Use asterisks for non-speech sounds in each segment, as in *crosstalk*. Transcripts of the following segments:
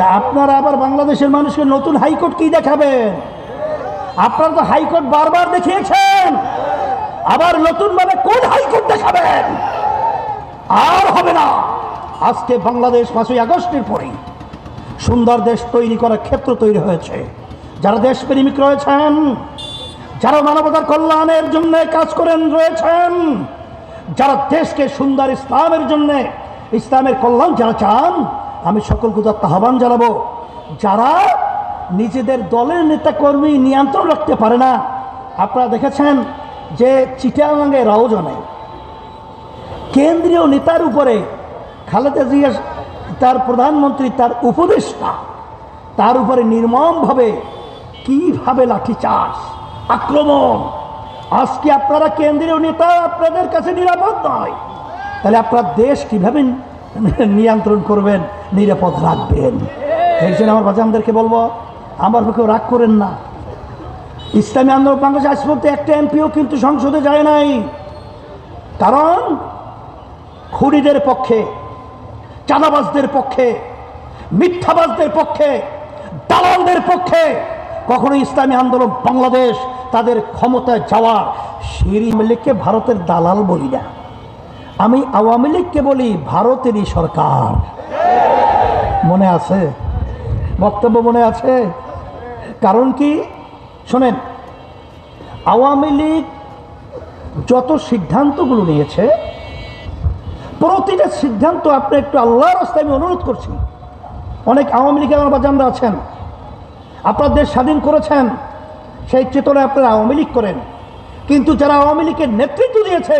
তা আপনারা আবার বাংলাদেশের মানুষকে নতুন হাইকোর্ট কি দেখাবেন? আপনারা তো হাইকোর্ট বারবার দেখিয়েছেন। আবার নতুন ভাবে কোন হাইকোর্ট দেখাবেন? আর হবে না। আজকে বাংলাদেশ পাঁচই আগস্টের পরেই সুন্দর দেশ তৈরি করার ক্ষেত্র তৈরি হয়েছে। যারা দেশপ্রেমিক রয়েছেন, যারা মানবতার কল্যাণের জন্য কাজ করেন রয়েছেন, যারা দেশকে সুন্দর ইসলামের জন্য, ইসলামের কল্যাণ যারা চান আমি সকলকে তার আহ্বান জানাব। যারা নিজেদের দলের নেতাকর্মী নিয়ন্ত্রণ রাখতে পারে না, আপনারা দেখেছেন যে চিটাগাঙ্গে রাওজনে কেন্দ্রীয় নেতার উপরে খালেদা জিয়া, তার প্রধানমন্ত্রী, তার উপদেষ্টা, তার উপরে নির্মমভাবে কীভাবে লাঠিচার্জ, আক্রমণ, আজকে আপনারা কেন্দ্রীয় নেতা, আপনাদের কাছে নিরাপদ নয়। তাহলে আপনার দেশ কীভাবে *laughs* নিয়ন্ত্রণ করবেন, নিরাপদ রাখবেন। এই জন্য আমার বাজানদেরকে বলব, আমার পক্ষে রাগ করেন না। ইসলামী আন্দোলন বাংলাদেশ আজ পর্যন্ত একটা এমপিও কিন্তু সংসদে যায় নাই। কারণ খুনিদের পক্ষে, চাঁদাবাজদের পক্ষে, মিথ্যাবাজদের পক্ষে, দালালদের পক্ষে কখনো ইসলামী আন্দোলন বাংলাদেশ তাদের ক্ষমতায় যাওয়ার সিরি লীগকে ভারতের দালাল বলি না। আমি আওয়ামী লীগকে বলি ভারতেরই সরকার। মনে আছে? বক্তব্য মনে আছে? কারণ কি? শোনেন, আওয়ামী লীগ যত সিদ্ধান্তগুলো নিয়েছে, প্রতিটা সিদ্ধান্ত আপনি একটু আল্লাহর রাস্তায় আমি অনুরোধ করছি। অনেক আওয়ামী লীগের আমার বাজানরা আছেন। আপনার দেশ স্বাধীন করেছেন, সেই চেতনায় আপনারা আওয়ামী লীগ করেন। কিন্তু যারা আওয়ামী লীগের নেতৃত্ব দিয়েছে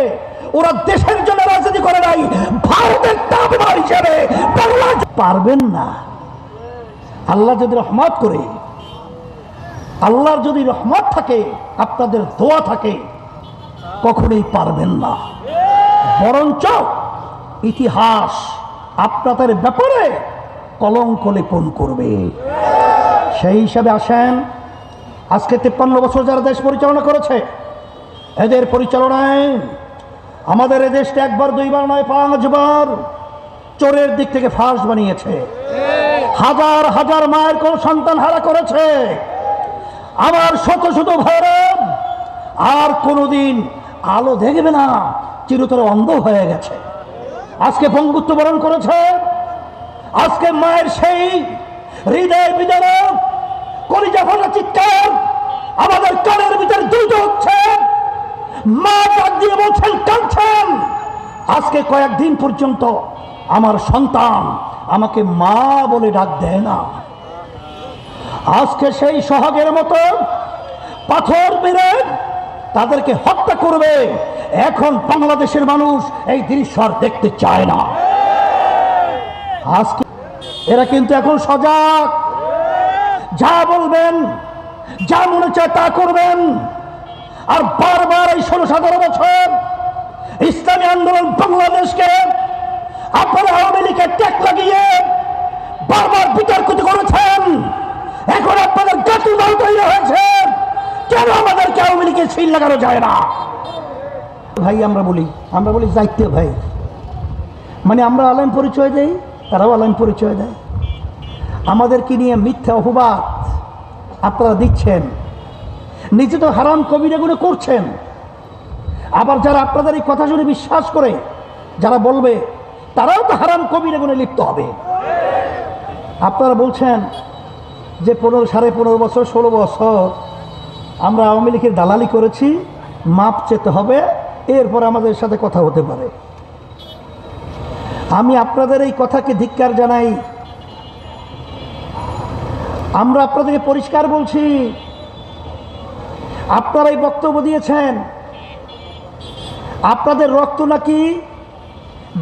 ওরা দেশের জন্য রাজনীতি করে নাই, ভারতের দাবিদার হিসেবে পারবেন না। আল্লাহ যদি রহমত করে, আল্লাহর যদি রহমত থাকে, আপনাদের দোয়া থাকে, কখনোই পারবেন না। বরঞ্চ ইতিহাস আপনাদের ব্যাপারে কলঙ্ক লেপন করবে। সেই হিসাবে আসেন, আজকে তেপ্পান্ন বছর যারা দেশ পরিচালনা করেছে, এদের পরিচালনায় আমাদের এ দেশটা একবার, দুইবার নয় পাঁচবার চোরের দিক থেকে ফার্স্ট বানিয়েছে। হাজার হাজার মায়ের কোন সন্তান হারা করেছে। আমার শত শত ভৈরব আর কোনোদিন আলো দেখবে না, চিরতর অন্ধ হয়ে গেছে। আজকে পঙ্গুত্ব বরণ করেছে। আজকে মায়ের সেই হৃদয় বিদারক, কলিজা ফোটা চিৎকার আমাদের কানের ভিতরে দ্রুত হচ্ছে। মা ডাক দিয়ে বলছেন, কাঁদছেন? আজকে কয়েকদিন পর্যন্ত আমার সন্তান আমাকে মা বলে ডাক দেয় না। আজকে সেই সোহাগের মতো পাথর মেরে তাদেরকে হত্যা করবে। এখন বাংলাদেশের মানুষ এই দৃশ্য দেখতে চায় না। আজকে এরা কিন্তু এখন সজাগ। যা বলবেন, যা মনে চায় তা করবেন। আর বারবার এই ষোলো সতেরো বছর ইসলামী আন্দোলন বাংলাদেশকে, আপনারা আওয়ামী লীগের ট্যাক লাগিয়ে বারবার বিতর্কিত করেছেন। এখন আপনাদের গাঁটু দল তৈরি হয়েছে। কেন আমাদেরকে আওয়ামী লীগের সিল লাগানো যায় না? ভাই, আমরা বলি আমরা বলি দায়িত্ব ভাই। মানে আমরা আলাইন পরিচয় দেই, তারাও আলাইন পরিচয় দেয়। আমাদেরকে নিয়ে মিথ্যা অপবাদ আপনারা দিচ্ছেন। নিজে তো হারাম কবিরাগুলো করছেন। আবার যারা আপনাদের এই কথা শুনে বিশ্বাস করে, যারা বলবে, তারাও তো হারাম কবিরাগুনে লিপ্ত হবে। আপনারা বলছেন যে পনেরো, সাড়ে পনেরো বছর, ষোলো বছর আমরা আওয়ামী লীগের দালালি করেছি, মাপ চেতে হবে, এরপর আমাদের সাথে কথা হতে পারে। আমি আপনাদের এই কথাকে ধিক্কার জানাই। আমরা আপনাদেরকে পরিষ্কার বলছি আপনারা এই বক্তব্য দিয়েছেন। আপনাদের রক্ত নাকি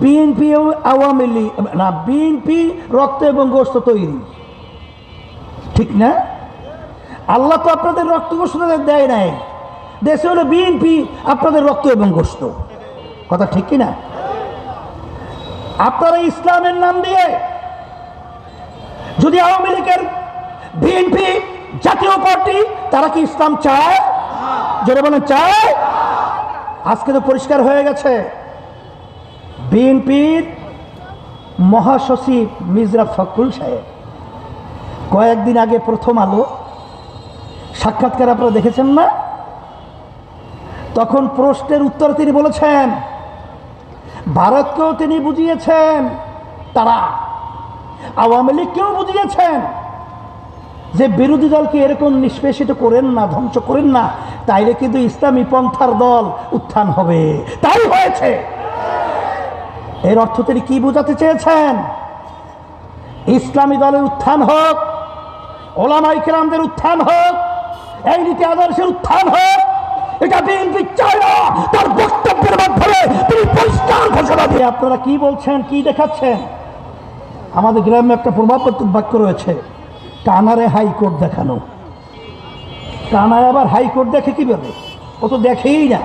বিএনপি আওয়ামী লীগ, না, বিএনপি রক্ত এবং গোস্ত তৈরি। ঠিক না? আল্লাহ তো আপনাদের রক্ত গোস্ত দেয় নাই। দেশে হলো বিএনপি, আপনাদের রক্ত এবং গোস্ত কথা ঠিক কি না আপনারা ইসলামের নাম দিয়ে যদি আওয়ামী লীগের বিএনপি জাতীয় পার্টি, তারা কি ইসলাম চায়? বলেন চায় আজকে তো পরিষ্কার হয়ে গেছে। বিএনপির মহাসচিব মির্জা ফখরুল সাহেব, কয়েকদিন আগে প্রথম আলো, সাক্ষাৎকার আপনারা দেখেছেন না? তখন প্রশ্নের উত্তর তিনি বলেছেন, ভারতকেও তিনি বুঝিয়েছেন, তারা আওয়ামী লীগকেও বুঝিয়েছেন যে বিরোধী দলকে এরকম নিষ্পেষিত করেন না, ধ্বংস করেন না। তাইলে কিন্তু ইসলামী পন্থার দল উত্থান হবে। তাই হয়েছে। এর অর্থ তিনি কি বোঝাতে চেয়েছেন? ইসলামী দলের উত্থান হোক, ওলামাই কেরামদের উত্থান হোক, এই নীতি আদর্শের উত্থান হোক, এটা বিএনপি চায় না। তার বক্তব্যের মাধ্যমে তিনি পরিষ্কার ঘোষণা দিয়ে আপনারা কি বলছেন, কি দেখাচ্ছেন? আমাদের গ্রামে একটা প্রভাবপত্র বাক্য রয়েছে, কানারে হাইকোর্ট দেখানো। কানায় আবার হাইকোর্ট দেখে কি বলে ও তো দেখেই না।